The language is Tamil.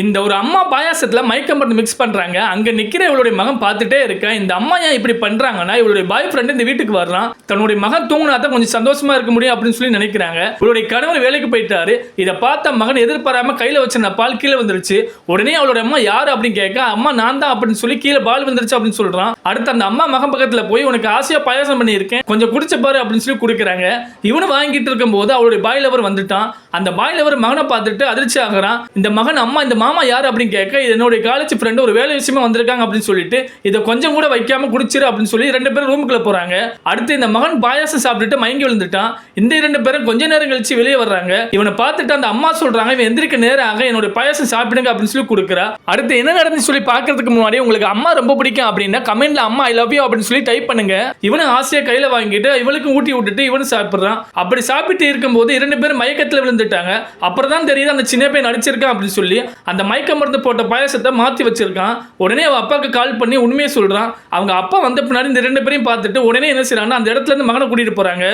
இந்த ஒரு அம்மா பாயாசத்துல மயக்கம் மருந்து மிக்ஸ் பண்றாங்க. அங்க நிக்கிற இவளுடைய மகன் பார்த்துட்டே இருக்கேன். இந்த அம்மா ஏன் இப்படி பண்றாங்கன்னா இவளுடைய பாய் ஃப்ரெண்டு இந்த வீட்டுக்கு வர்றான். தன்னுடைய மகன் தூங்கினா தான் கொஞ்சம் சந்தோஷமா இருக்க முடியும் அப்படின்னு சொல்லி நினைக்கிறாங்க. இவளுடைய கணவர் வேலைக்கு போயிட்டாரு. இதை பார்த்த மகன் எதிர்பாராம கையில வச்சிருந்த பால் கீழே வந்துருச்சு உடனே அவளுடைய அம்மா யாரு? அப்படின்னு கேட்க அம்மா நான் தான் அப்படின்னு சொல்லி கீழே பால் வந்துருச்சு அப்படின்னு சொல்றான். அடுத்து அந்த அம்மா மகன் பக்கத்துல போய் உனக்கு ஆசையாக பாயாசம் பண்ணியிருக்கேன். கொஞ்சம் குடிச்ச பாரு அப்படின்னு சொல்லி கொடுக்குறாங்க. இவனு வாங்கிட்டு இருக்கும்போது அவளுடைய பாய் லவர் வந்துட்டான். அந்த பாய் லவர் மகனை பார்த்துட்டு அதிர்ச்சி ஆகிறான். இந்த மகன் அம்மா இந்த மாமா யார் அப்படின்னு கேட்க இது என்னுடைய காலேஜ் ஃப்ரெண்டு ஒரு வேலை விஷயமா வந்திருக்காங்க அப்படின்னு சொல்லிட்டு இதை கொஞ்சம் கூட வைக்காம குடிச்சிரு அப்படின்னு சொல்லி ரெண்டு பேரும் ரூமுக்குள்ள போறாங்க. அடுத்து இந்த மகன் பாயாசம் சாப்பிட்டுட்டு மயங்கி விழுந்துட்டான். இந்த இரண்டு பேரும் கொஞ்ச நேரம் கழிச்சு வெளியே வர்றாங்க. இவனை பார்த்துட்டு அந்த அம்மா சொல்றாங்க இவன் எந்திரிக்க நேராக என்னோட பாயாசம் சாப்பிடுங்க அப்படின்னு சொல்லி கொடுக்குறா. அடுத்து என்ன நடந்துச்சு சொல்லி பாக்குறதுக்கு முன்னாடி உங்களுக்கு அம்மா ரொம்ப பிடிக்கும் அப்படின்னா கமெண்ட்ல அம்மா ஐ லவ் யூ அப்படின்னு சொல்லி டைப் பண்ணுங்க. இவனும் ஆசையா கையில வாங்கிட்டு இவளுக்கும் ஊட்டி விட்டுட்டு இவனும் சாப்பிடுறான். அப்படி சாப்பிட்டு இருக்கும்போது இரண்டு பேரும் மயக்கத்துல விழுந்துட்டாங்க. அப்புறம் தான் தெரியுது அந்த சின்ன பையன் நடிச்சிருக்கான் அப்படின்னு சொல்லி அந்த மயக்க மருந்து போட்ட பாயாசத்தை மாற்றி வச்சிருக்கான். உடனே அவள் அப்பாவுக்கு கால் பண்ணி உண்மையை சொல்கிறான் அவங்க அப்பா வந்த பின்னாடி இந்த ரெண்டு பேரையும் பார்த்துட்டு உடனே என்ன செய்றாங்கன்னா அந்த இடத்துல இருந்து மகனை கூட்டிகிட்டு போகிறாங்க